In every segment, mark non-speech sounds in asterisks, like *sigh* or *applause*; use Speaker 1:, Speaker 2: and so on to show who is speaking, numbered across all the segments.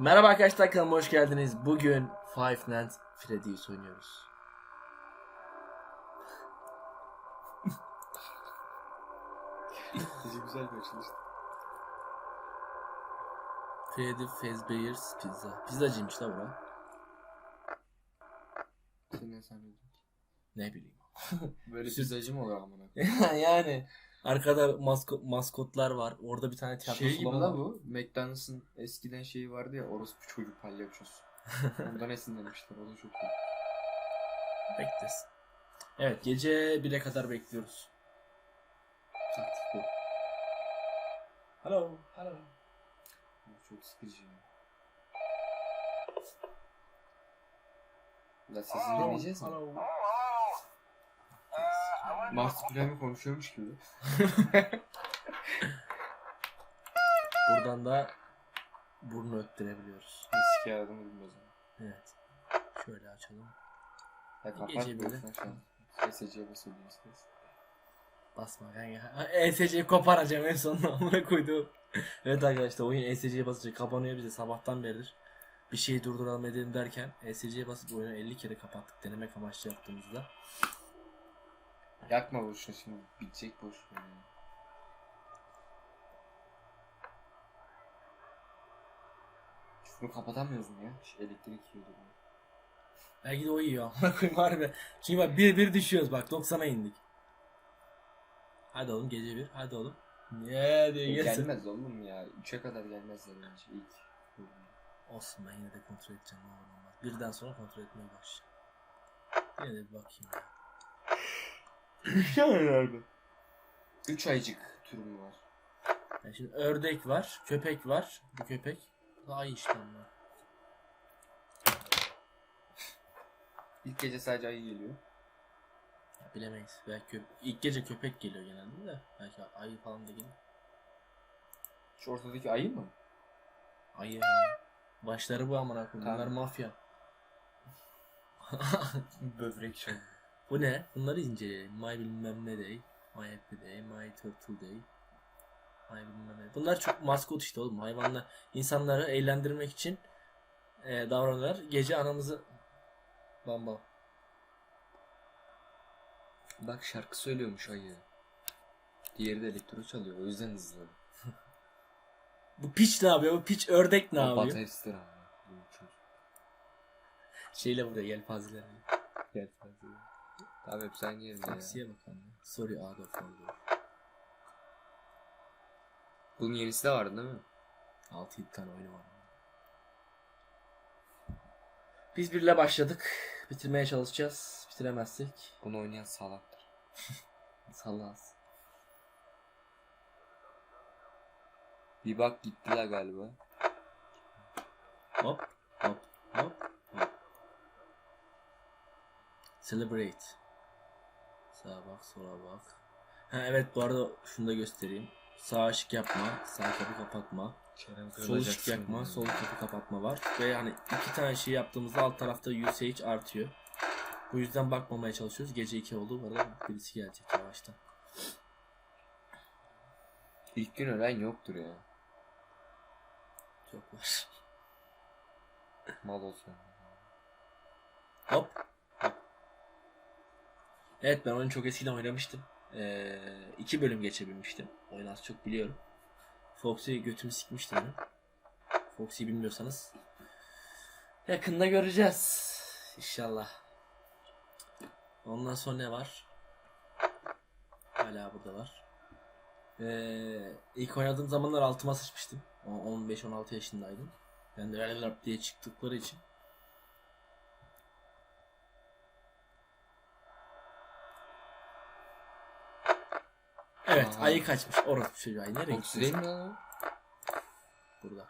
Speaker 1: Merhaba arkadaşlar kanalıma hoş geldiniz. Bugün Five Nights Freddy's oynuyoruz.
Speaker 2: Gece güzel bir açılıştı.
Speaker 1: Freddy Fazbear's Pizza. Pizzacıymış la bura.
Speaker 2: Sen ne sanıyordun?
Speaker 1: Ne bileyim. *laughs*
Speaker 2: Böyle pizzacı mı olur amına? *laughs*
Speaker 1: yani arkada maskot, maskotlar var. Orada bir tane tiyatro
Speaker 2: Şey gibi
Speaker 1: salonu
Speaker 2: la
Speaker 1: var.
Speaker 2: bu. McDonald's'ın eskiden şeyi vardı ya orospu çocuk palyaçosu. *laughs* Ondan esinlenmişler. O da çok iyi.
Speaker 1: Beklesin. Evet gece 1'e kadar bekliyoruz. Taktik bu. Hello. Hello.
Speaker 2: Çok sıkıcı ya. Sesini dinleyeceğiz mi?
Speaker 1: Hello.
Speaker 2: Marsupilami konuşuyormuş gibi.
Speaker 1: Buradan da burnu öttürebiliyoruz.
Speaker 2: Adamı bilmez ama.
Speaker 1: Evet. Şöyle açalım.
Speaker 2: Ya kapat
Speaker 1: Gece böyle.
Speaker 2: yüzden şu an. SC'ye basıyorsunuz.
Speaker 1: Basma kanka. ESC'yi koparacağım en sonunda *laughs* amına koyduğum. evet arkadaşlar oyun ESC'ye basınca kapanıyor bize sabahtan beridir. Bir şeyi durduralım edelim derken ESC'ye basıp oyunu 50 kere kapattık denemek amaçlı yaptığımızda.
Speaker 2: Yakma boşuna şimdi. Bitecek boş. ver ya. Şunu kapatamıyoruz mu ya? Şu elektrik yiyordu bunu.
Speaker 1: Belki de o yiyor *laughs* koyayım harbi. Çünkü bak bir bir düşüyoruz bak 90'a indik. Hadi oğlum gece bir hadi oğlum. Niye diye
Speaker 2: E,
Speaker 1: gelsin.
Speaker 2: gelmez oğlum ya. 3'e kadar gelmezler bence ilk.
Speaker 1: Olsun ben yine de kontrol edeceğim ne olur olmaz. Birden sonra kontrol etmeye başlayacağım. Yine de bir bakayım ya.
Speaker 2: Şöyle 3 aycık türüm var.
Speaker 1: Yani şimdi ördek var, köpek var. Bu köpek. Bu da ay işte onlar.
Speaker 2: İlk gece sadece ayı geliyor.
Speaker 1: Ya bilemeyiz. Belki kö- ilk gece köpek geliyor genelde de. Belki ayı falan da gelir.
Speaker 2: Şu ortadaki ayı mı?
Speaker 1: Ayı. ya. Başları bu amına koyayım. Bunlar
Speaker 2: Tamam.
Speaker 1: mafya. *laughs*
Speaker 2: Böbrek şu.
Speaker 1: Bu ne? Bunları inceleyelim. My bilmem ne day. My happy day. My turtle day. My bilmem ne. Bunlar çok maskot işte oğlum. Hayvanlar insanları eğlendirmek için e, davranırlar. Gece anamızı bam bam.
Speaker 2: Bak şarkı söylüyormuş ayı. Diğeri de elektro çalıyor. O yüzden hızlı.
Speaker 1: Bu piç ne yapıyor? Bu piç ördek ne
Speaker 2: O
Speaker 1: yapıyor?
Speaker 2: bateristler çocuk.
Speaker 1: Şeyle buraya yelpazeler.
Speaker 2: Hadi. Tamam hep sen yerinde ya.
Speaker 1: Taksiye bakalım. Sorry Adolf oldu.
Speaker 2: Bunun yenisi de vardı değil mi?
Speaker 1: 6-7 tane oyunu var. Biz birle başladık. Bitirmeye çalışacağız. Bitiremezsek
Speaker 2: Bunu oynayan salaktır. *laughs*
Speaker 1: sallas.
Speaker 2: Bir bak gittiler galiba.
Speaker 1: Hop hop. Celebrate. Sağa bak sola bak. Ha evet bu arada şunu da göstereyim. Sağ ışık yapma, sağ kapı kapatma. Sol ışık yakma, sol kapı kapatma var. Ve yani iki tane şey yaptığımızda alt tarafta usage artıyor. Bu yüzden bakmamaya çalışıyoruz. Gece 2 oldu. Bu arada birisi gelecek yavaştan.
Speaker 2: İlk gün ölen yoktur ya.
Speaker 1: Çok var.
Speaker 2: Mal olsun.
Speaker 1: Hop. Evet ben oyunu çok eskiden oynamıştım. Ee, iki bölüm geçebilmiştim. Oyunu az çok biliyorum. Foxy götümü sikmiştim ben. Foxy'yi bilmiyorsanız. Yakında göreceğiz. İnşallah. Ondan sonra ne var? Hala burada var. Ee, ilk oynadığım zamanlar altıma sıçmıştım. O- 15-16 yaşındaydım. Ben de diye çıktıkları için. Evet ayı kaçmış. Orası çocuğu ayı. Nereye
Speaker 2: Foxy
Speaker 1: gitti?
Speaker 2: değil mi lan?
Speaker 1: Burada.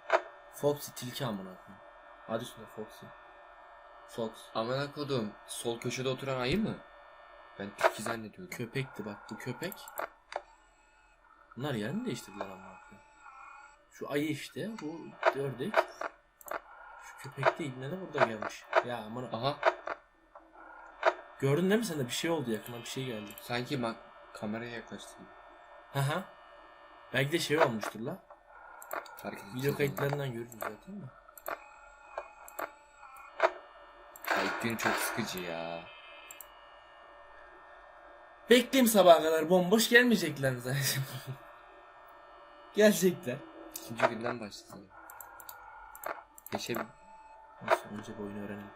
Speaker 1: Foxy tilki amına koyayım. Adı üstünde Foxy. Fox.
Speaker 2: Amına kodum. Sol köşede oturan ayı mı? Ben tilki zannediyordum.
Speaker 1: Köpekti bak bu köpek. Bunlar yerini değiştirdiler amına koyayım. Şu ayı işte bu ördek. Şu köpek değil ne de burada gelmiş. Ya amına.
Speaker 2: Aha.
Speaker 1: Gördün değil mi sen de bir şey oldu yakına bir şey geldi.
Speaker 2: Sanki bak kameraya yaklaştı.
Speaker 1: Haha. Belki de şey olmuştur la.
Speaker 2: Fark.
Speaker 1: Video kayıtlarından görürüz zaten de.
Speaker 2: Ya ilk gün çok sıkıcı ya.
Speaker 1: Bekleyeyim sabaha kadar bomboş gelmeyecekler zaten? *laughs* Gelecekler.
Speaker 2: İkinci günden başlasın. Geçelim.
Speaker 1: Neyse önce bir oyunu öğrenelim.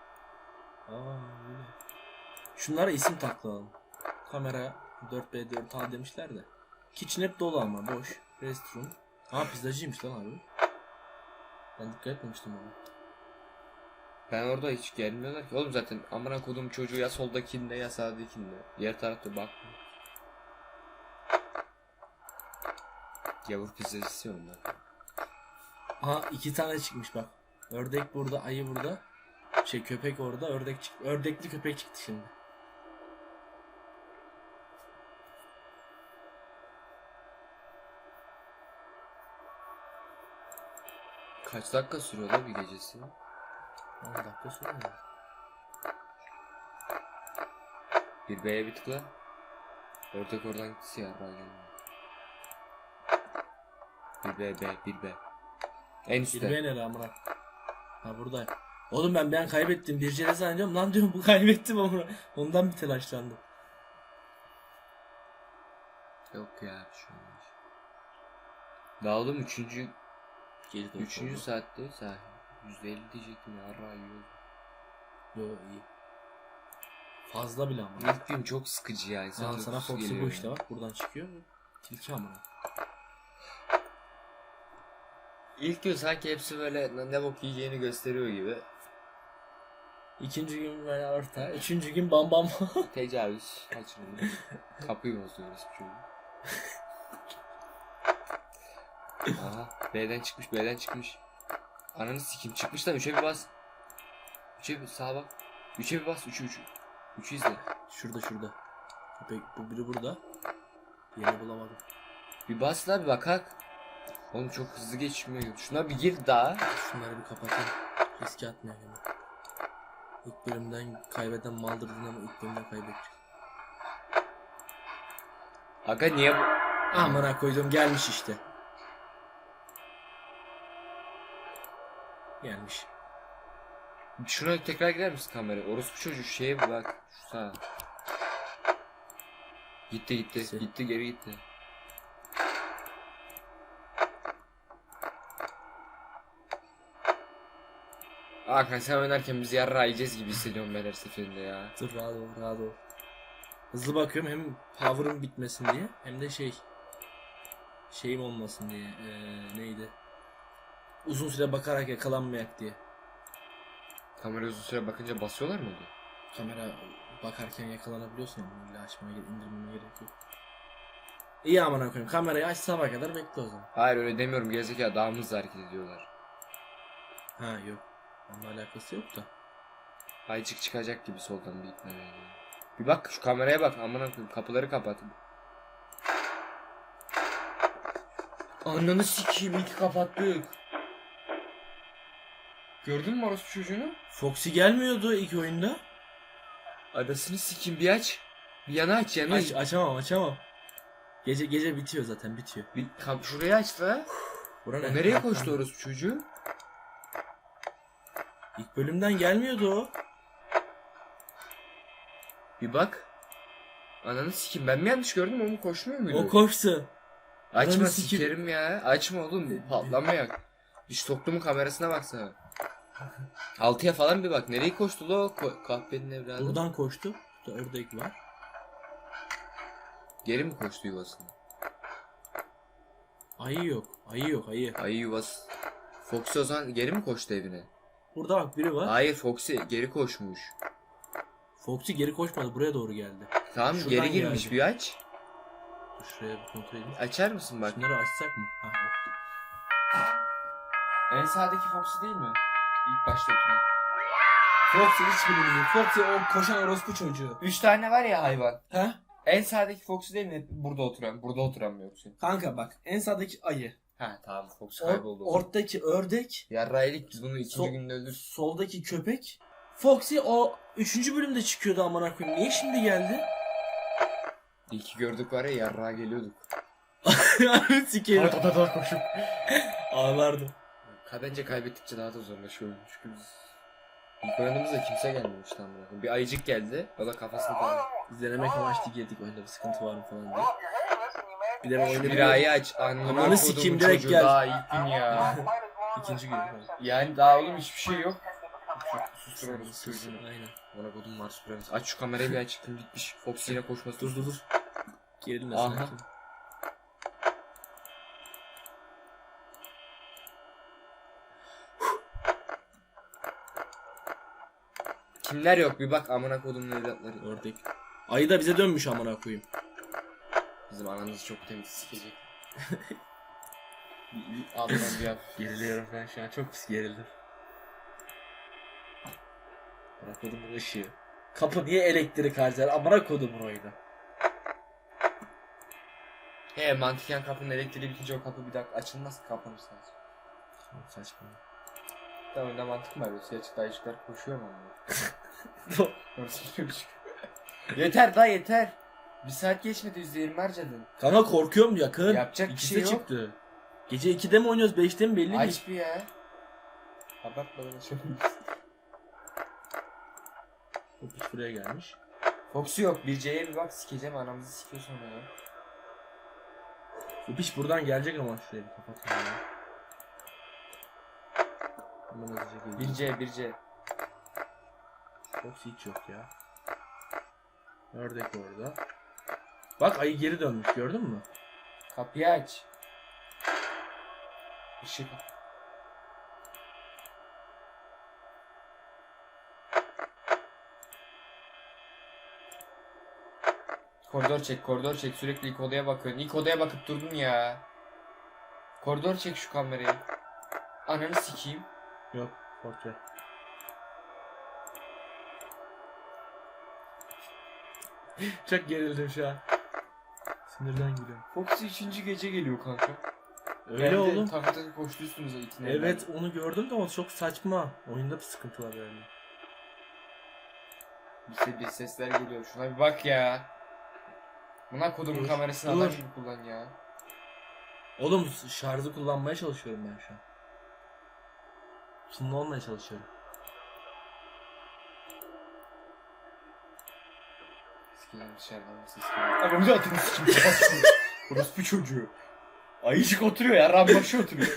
Speaker 1: Aa öyle. Şunlara isim taklayalım. Kamera 4B4A demişler de. Kitchen hep dolu ama boş. Restroom. Ha pizzacıymış lan abi. Ben dikkat etmemiştim ona.
Speaker 2: Ben orada hiç gelmiyorlar ki. Oğlum zaten amına kodum çocuğu ya soldakinde ya sağdakinde. Diğer tarafta bak. Gavur pizzacısı onlar.
Speaker 1: Aha iki tane çıkmış bak. Ördek burada, ayı burada. Şey köpek orada, ördek çıktı. Ördekli köpek çıktı şimdi.
Speaker 2: Kaç dakika sürüyor la bir gecesi?
Speaker 1: 10 dakika sonra.
Speaker 2: Bir B'ye bir tıkla. Ördek oradan gitti siyah. Bir B, B, bir B. En
Speaker 1: Bir
Speaker 2: üstte.
Speaker 1: ben el amına. Ha burada. Oğlum ben ben kaybettim. Bir cene zannediyorum. Lan diyorum bu kaybettim amına. Ondan bir telaşlandım.
Speaker 2: Yok ya bir şey olmaz. Daha oğlum üçüncü,
Speaker 1: Geri dön.
Speaker 2: üçüncü saatte sahi. Yüzde elli diyecektim ya. Arra yiyor.
Speaker 1: Yo iyi. Fazla bile ama.
Speaker 2: İlk gün çok sıkıcı ya. İnsan
Speaker 1: Al sana Foxy
Speaker 2: geliyor
Speaker 1: bu işte
Speaker 2: ya.
Speaker 1: bak. Buradan çıkıyor. Tilki amına.
Speaker 2: İlk gün sanki hepsi böyle ne- ne bok yiyeceğini gösteriyor gibi.
Speaker 1: İkinci gün böyle orta. Üçüncü gün bam bam.
Speaker 2: Tecavüz, kaçırılma. *laughs* Kapıyı bozuyoruz çocuğu. *laughs* Aha B'den çıkmış B'den çıkmış. Ananı sikim çıkmış lan 3'e bir bas. 3'e bir sağa bak. 3'e bir bas 3'ü 3'ü. 3'ü izle.
Speaker 1: şurada şurada. Köpek bu biri burada. Yeni bulamadım.
Speaker 2: Bir bas la bir bak hak. Oğlum çok hızlı geçmiyor. Şuna bir gir daha.
Speaker 1: Şunları bir kapatayım. Riske atmayalım. İlk bölümden kaybeden maldırdın ama ilk bölümden kaybedecek.
Speaker 2: Aga niye bu?
Speaker 1: Amına koydum gelmiş işte. Gelmiş.
Speaker 2: Şuna tekrar girer misin kamera? Orospu çocuğu şeye bak. Şu sağa. Gitti gitti.
Speaker 1: Gitti.
Speaker 2: Gitti geri gitti. Hakan sen oynarken biz yarra yiyeceğiz gibi hissediyorum ben her seferinde ya.
Speaker 1: Dur rahat ol rahat ol. Hızlı bakıyorum hem power'ım bitmesin diye hem de şey şeyim olmasın diye ee, neydi? Uzun süre bakarak yakalanmayak diye.
Speaker 2: Kamera uzun süre bakınca basıyorlar mı diyor?
Speaker 1: Kamera bakarken yakalanabiliyorsun ama illa açmaya indirmeme gerek yok. İyi amına koyayım. Kamerayı aç sabah kadar bekle o zaman.
Speaker 2: Hayır öyle demiyorum gerizekalı daha hızlı hareket ediyorlar.
Speaker 1: Ha yok. Onunla alakası yok da.
Speaker 2: Aycık çıkacak gibi soldan bir itmeye. Bir bak şu kameraya bak amına koyayım kapıları kapat. Ananı sikeyim iyi ki kapattık. Gördün mü orospu çocuğunu?
Speaker 1: Foxy gelmiyordu ilk oyunda.
Speaker 2: Adasını sikeyim bir aç. Bir yana aç yana.
Speaker 1: Aç, açamam açamam. Gece gece bitiyor zaten bitiyor.
Speaker 2: Bir kap şuraya aç da.
Speaker 1: Bura ne?
Speaker 2: nereye koştu orospu çocuğu?
Speaker 1: İlk bölümden gelmiyordu o.
Speaker 2: Bir bak. Ananı sikeyim ben mi yanlış gördüm o mu koşmuyor muydu?
Speaker 1: O koştu.
Speaker 2: Açma
Speaker 1: Ananı
Speaker 2: sikerim ya. Açma oğlum patlamayak. Bir stoklumun kamerasına baksana. Altıya falan bir bak. Nereye koştu lo ko- kahvenin evladı?
Speaker 1: Buradan koştu. Burada ördek var.
Speaker 2: Geri mi koştu yuvasına?
Speaker 1: Ayı yok. Ayı yok ayı.
Speaker 2: Ayı yuvası. Foxy o zaman geri mi koştu evine?
Speaker 1: Burada bak biri var.
Speaker 2: Hayır Foxy geri koşmuş.
Speaker 1: Foxy geri koşmadı. Buraya doğru geldi.
Speaker 2: Tamam
Speaker 1: Şuradan
Speaker 2: geri girmiş
Speaker 1: geldi.
Speaker 2: bir aç.
Speaker 1: Dur şuraya bir kontrol edeyim.
Speaker 2: Açar mısın bak?
Speaker 1: Şunları açsak mı? Ha.
Speaker 2: En sağdaki Foxy değil mi? İlk başta oturan.
Speaker 1: Foxy hiç bilmiyor. Foxy o koşan orospu çocuğu.
Speaker 2: Üç tane var ya hayvan.
Speaker 1: Ha?
Speaker 2: En sağdaki Foxy değil mi? Burada oturan. Burada oturan mı yoksa?
Speaker 1: Kanka bak en sağdaki ayı.
Speaker 2: Ha tamam Foxy
Speaker 1: Or-
Speaker 2: kayboldu.
Speaker 1: ortadaki ördek.
Speaker 2: Yarraylık biz bunu ikinci
Speaker 1: So-
Speaker 2: günde öldür.
Speaker 1: Soldaki köpek. Foxy o 3. bölümde çıkıyordu amına koyayım. Niye şimdi geldi?
Speaker 2: İlki gördük var ya yarrağa geliyorduk. *laughs* Koşup.
Speaker 1: Ağlardım.
Speaker 2: Bence kaybettikçe daha da zorlaşıyor. Çünkü biz İlk oynadığımızda kimse gelmemişti amına. Bir ayıcık geldi. O da kafasını falan.
Speaker 1: İzlenemek amaçlı girdik oyunda bir sıkıntı var mı falan diye. Bir de ben
Speaker 2: Şu
Speaker 1: oyunu
Speaker 2: birayı aç. Ananı
Speaker 1: Ananı sikeyim, direkt
Speaker 2: çocuğu,
Speaker 1: gel.
Speaker 2: Daha ilk gün ya. *laughs*
Speaker 1: ikinci gün falan.
Speaker 2: yani daha oğlum hiçbir şey yok. Sustururuz
Speaker 1: Sus,
Speaker 2: çocuğunu.
Speaker 1: Aynen.
Speaker 2: Bana kodum Mars Supremacy. Aç şu kamerayı bir aç. Kim gitmiş. Fox yine koşması.
Speaker 1: Dur dur dur.
Speaker 2: Aha.
Speaker 1: sakin.
Speaker 2: Kimler yok bir bak amına kodumun evlatları.
Speaker 1: Ördek. Ayı da bize dönmüş amına koyayım.
Speaker 2: Bizim anamız çok temiz sikecek. *laughs* Bir yap.
Speaker 1: Geriliyorum ben şu an çok pis gerildim. Amına kodumun ışığı. Kapı niye elektrik harcar? Amına kodumun oyunu.
Speaker 2: He mantıken kapının elektriği bitince o kapı bir daha açılmaz kapanır.
Speaker 1: Çok Saçma.
Speaker 2: Tamam oyunda mantık mı var? Suya çıktı ayıcıklar koşuyor mu *laughs* *laughs* yeter daha yeter. Bir saat geçmedi %20 harcadın.
Speaker 1: Kanka korkuyorum yakın.
Speaker 2: Yapacak bir
Speaker 1: İkisi
Speaker 2: şey yok.
Speaker 1: çıktı. Gece 2'de mi oynuyoruz 5'te mi belli değil.
Speaker 2: Aç bir ya. Abartma bana şöyle.
Speaker 1: Fokus buraya gelmiş.
Speaker 2: Fox'u yok. Bir C'ye bir bak sikeceğim anamızı sikiyor sonra ya.
Speaker 1: Bu piş buradan gelecek ama şuraya bir kapatayım ya. Hemen hızlıca.
Speaker 2: Bir C bir C.
Speaker 1: Fox hiç yok ya. Ördek orada. Bak ayı geri dönmüş gördün mü?
Speaker 2: Kapıyı aç. Işık. Koridor çek, koridor çek. Sürekli ilk odaya bakıyorsun. İlk odaya bakıp durdun ya. Koridor çek şu kamerayı. Ananı sikeyim.
Speaker 1: Yok portre. *laughs* Çok gerildim şu an. Sinirden gülüyorum.
Speaker 2: Foxy 3. gece geliyor kanka.
Speaker 1: Öyle
Speaker 2: Geldi,
Speaker 1: oğlum.
Speaker 2: Takı koştu üstümüze itine.
Speaker 1: Evet onu gördüm de o çok saçma. Oyunda bir sıkıntı var yani.
Speaker 2: Bir, se- bir sesler geliyor. Şuna bir bak ya. Buna kodumun
Speaker 1: Dur,
Speaker 2: kamerasını
Speaker 1: dur.
Speaker 2: adam gibi kullan ya.
Speaker 1: Oğlum şarjı kullanmaya çalışıyorum ben şu an. Sunlu olmaya çalışıyorum.
Speaker 2: Sikeceğim dışarıdan nasıl sikeceğim. Anamızı atın sikeyim. Orospu çocuğu. Ayıcık oturuyor ya. Rambaşı oturuyor.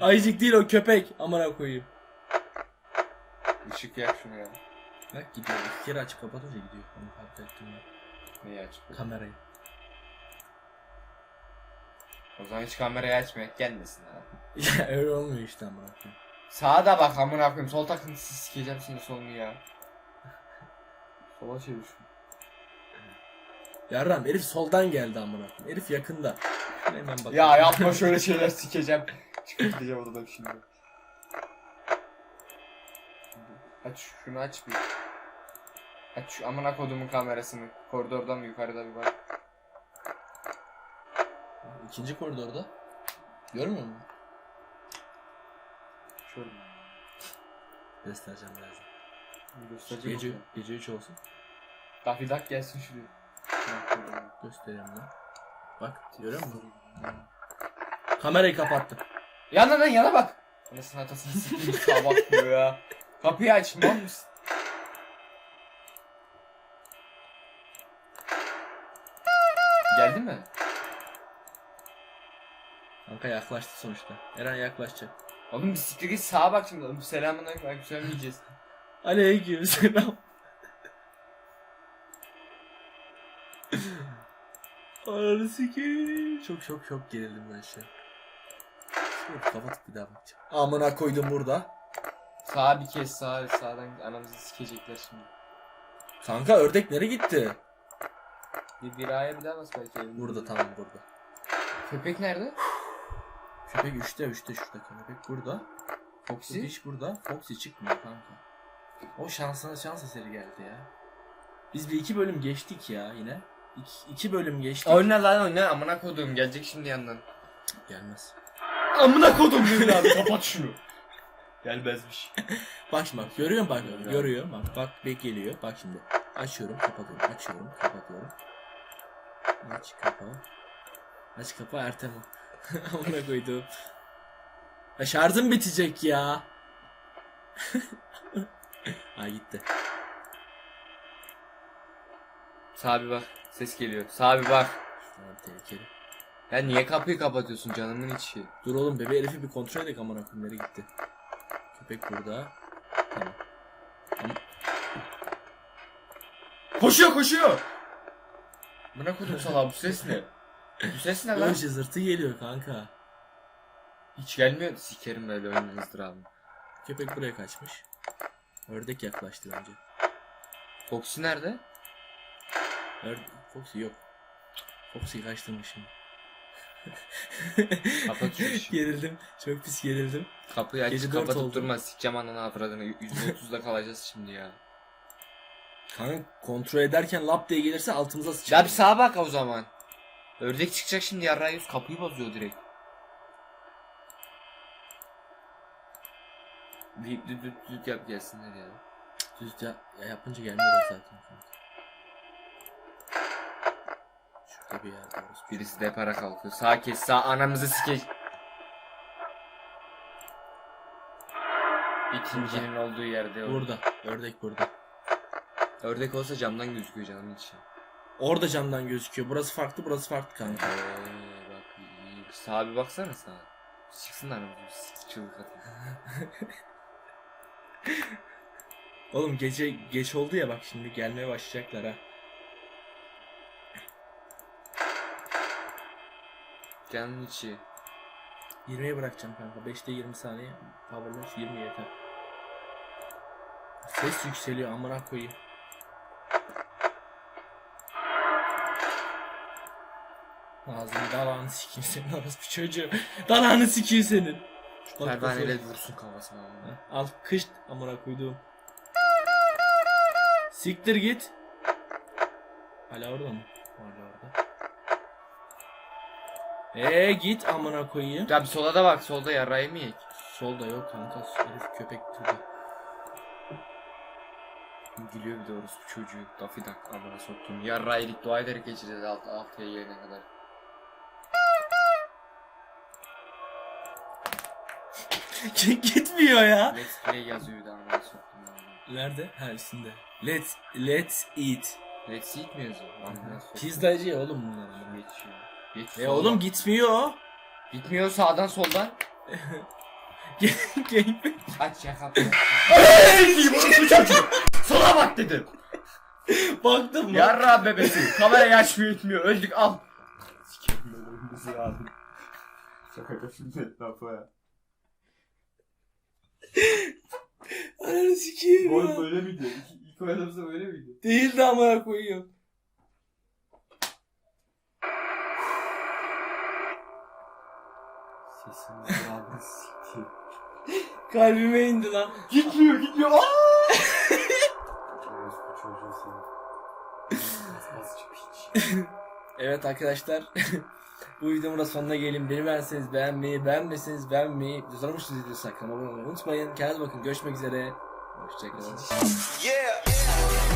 Speaker 1: Ayıcık değil o köpek. Amına koyayım.
Speaker 2: Işık yak şunu ya.
Speaker 1: Bak gidiyor. İki kere açıp kapatınca gidiyor. Onu fark ettim ben.
Speaker 2: Neyi aç?
Speaker 1: Kamerayı.
Speaker 2: O zaman hiç kamerayı açmayak gelmesin ha.
Speaker 1: Ya öyle olmuyor işte amına koyayım.
Speaker 2: Sağa da bak amına koyayım. Sol takıntısı sikeceğim senin solunu ya. Sola çevir şunu.
Speaker 1: Yarram herif soldan geldi amına. Herif yakında. Hemen bak.
Speaker 2: Ya yapma şöyle şeyler sikeceğim. Çıkıp gideceğim odadan şimdi. Aç şunu aç bir. Aç şu amına kodumun kamerasını. Koridordan mı yukarıda bir bak.
Speaker 1: İkinci koridorda. Görmüyor musun?
Speaker 2: Şöyle.
Speaker 1: Göstereceğim birazdan.
Speaker 2: Gösterecek
Speaker 1: Gece,
Speaker 2: gece.
Speaker 1: gece 3 olsun.
Speaker 2: Daffy Duck gelsin şuraya.
Speaker 1: Göstereyim lan. Bak görüyor musun? Kamerayı kapattım.
Speaker 2: Yana lan yana bak. Anasını atasını sikeyim sağa bakmıyor ya. Kapıyı aç mal mısın? Geldi mi?
Speaker 1: Kanka yaklaştı sonuçta. Eren yaklaşacak.
Speaker 2: Oğlum bir siktir git sağa bak şimdi. Selamun aleyküm. Aleykümselam diyeceğiz.
Speaker 1: Aleyküm selam. Ananı sikeyim. Çok çok çok gerildim ben an. Şöyle kapatıp bir daha bakacağım. Amına koydum burada.
Speaker 2: Sağa bir kez sağa sağdan anamızı sikecekler şimdi.
Speaker 1: Kanka ördek nereye gitti?
Speaker 2: Bir biraya bir daha bas belki.
Speaker 1: Burada tamam burada.
Speaker 2: Köpek nerede?
Speaker 1: Köpek 3'te 3'te şurada köpek burada.
Speaker 2: Foxy.
Speaker 1: Foxy burada. Foxy çıkmıyor kanka. O şansına şans eseri geldi ya. Biz bir iki bölüm geçtik ya yine. İki, iki bölüm geçtik.
Speaker 2: Oyna lan oyna amına kodum gelecek şimdi yandan.
Speaker 1: Gelmez.
Speaker 2: Amına kodum dedin abi kapat şunu. Gelmezmiş. *laughs*
Speaker 1: Bak şimdi bak görüyor musun bak
Speaker 2: Görüyorum.
Speaker 1: görüyor bak bak bek geliyor bak şimdi açıyorum kapatıyorum açıyorum kapatıyorum aç kapa aç kapa Ertem o *laughs* amına koydum ya şarjım bitecek ya *laughs* ha gitti.
Speaker 2: Sağa bir bak. Ses geliyor. Sağa bir bak.
Speaker 1: Tehlikeli.
Speaker 2: Ya niye kapıyı kapatıyorsun canımın içi?
Speaker 1: Dur oğlum bebe herifi bir kontrol edek amına koyayım nereye gitti. Köpek burada. Tamam.
Speaker 2: Koşuyor koşuyor. Buna kodum salağı bu ses ne? Bu ses ne *laughs* lan?
Speaker 1: Böyle cızırtı geliyor kanka.
Speaker 2: Hiç gelmiyor. Sikerim böyle oyunun ızdırabını.
Speaker 1: Köpek buraya kaçmış. Ördek yaklaştı bence.
Speaker 2: Foxy nerede?
Speaker 1: Ör Foxy yok. Foxy kaçtırmış şimdi.
Speaker 2: Kapat şu işi. *laughs*
Speaker 1: gerildim. Çok pis gerildim.
Speaker 2: Kapıyı aç
Speaker 1: Gece dört
Speaker 2: kapatıp
Speaker 1: oldu.
Speaker 2: durma. Sikeceğim ananı avradını. %30'da kalacağız şimdi ya.
Speaker 1: Kanka kontrol ederken lap diye gelirse altımıza
Speaker 2: Ya
Speaker 1: sıçrar.
Speaker 2: bir sağa bak o zaman. Ördek çıkacak şimdi yarrağı yüz kapıyı bozuyor direkt. Deyip düt düt düt yap gelsinler ya.
Speaker 1: Düz ya, ya yapınca gelmiyorlar zaten kanka. Bir yerde orası.
Speaker 2: Birisi de para kalkıyor. Sağ kes sağ anamızı sikey. İkincinin olduğu yerde o.
Speaker 1: Burada. Ördek burada.
Speaker 2: Ördek olsa camdan gözüküyor canım içi.
Speaker 1: Orada camdan gözüküyor. Burası farklı, burası farklı kanka.
Speaker 2: Eee bak iyi. Sağa bir baksana sağa. Çıksın anamızı sik- çığlık atayım. *laughs*
Speaker 1: Oğlum gece geç oldu ya bak şimdi gelmeye başlayacaklar ha.
Speaker 2: Canın içi.
Speaker 1: 20'ye bırakacağım kanka. 5'te 20 saniye. Powerlash 20 yeter. Ses yükseliyor amına koyayım. Ağzını dalağını sikeyim senin orospu çocuğu. Dalağını sikeyim senin. Şu
Speaker 2: Pervaneyle vursun kafasına. amına.
Speaker 1: Al kış amına koyduğum. Siktir git. Hala orada mı? Hala orada. Eee git amına koyayım.
Speaker 2: Ya bir sola da bak solda yarrayı mı yek?
Speaker 1: Solda yok kanka. Herif köpek burada.
Speaker 2: Gülüyor bir de orospu çocuğu. Daffy Duck amına soktum. Yarrağı ilik dua ederek geçeceğiz alt, altıya gelene kadar. *laughs*
Speaker 1: Gitmiyor ya.
Speaker 2: Let's play yazıyordu amına soktum.
Speaker 1: Nerede? Ha üstünde. Let's let's eat.
Speaker 2: Let's eat mi yazıyor? Amına soktum.
Speaker 1: Pizzacı oğlum bunlar.
Speaker 2: Geçiyor. Geç
Speaker 1: E
Speaker 2: sola.
Speaker 1: oğlum gitmiyor.
Speaker 2: Gitmiyor sağdan soldan. *laughs*
Speaker 1: Gangbang.
Speaker 2: Aç ya kapıyı. bu çocuğu. Sola bak dedim.
Speaker 1: Baktım lan.
Speaker 2: Yarra bebesi. Kamerayı açmıyor etmiyor. Öldük al. Sikerim böyle önümüzü abi. Şaka şimdi lafı ya.
Speaker 1: Ananı sikeyim ya.
Speaker 2: böyle miydi? İlk, oynadığımızda böyle miydi?
Speaker 1: Değil de amına koyuyor.
Speaker 2: Kesinlikle abi siktir. *laughs*
Speaker 1: Kalbime indi lan.
Speaker 2: Gitmiyor gitmiyor. *laughs*
Speaker 1: Evet arkadaşlar. *laughs* Bu videomun da sonuna gelin. Beni beğenseniz beğenmeyi, beğenmeseniz beğenmeyi. Zorlamışsınız videosu hakkında abone olmayı unutmayın. Kendinize bakın. Görüşmek üzere. Hoşçakalın. Yeah.
Speaker 3: yeah.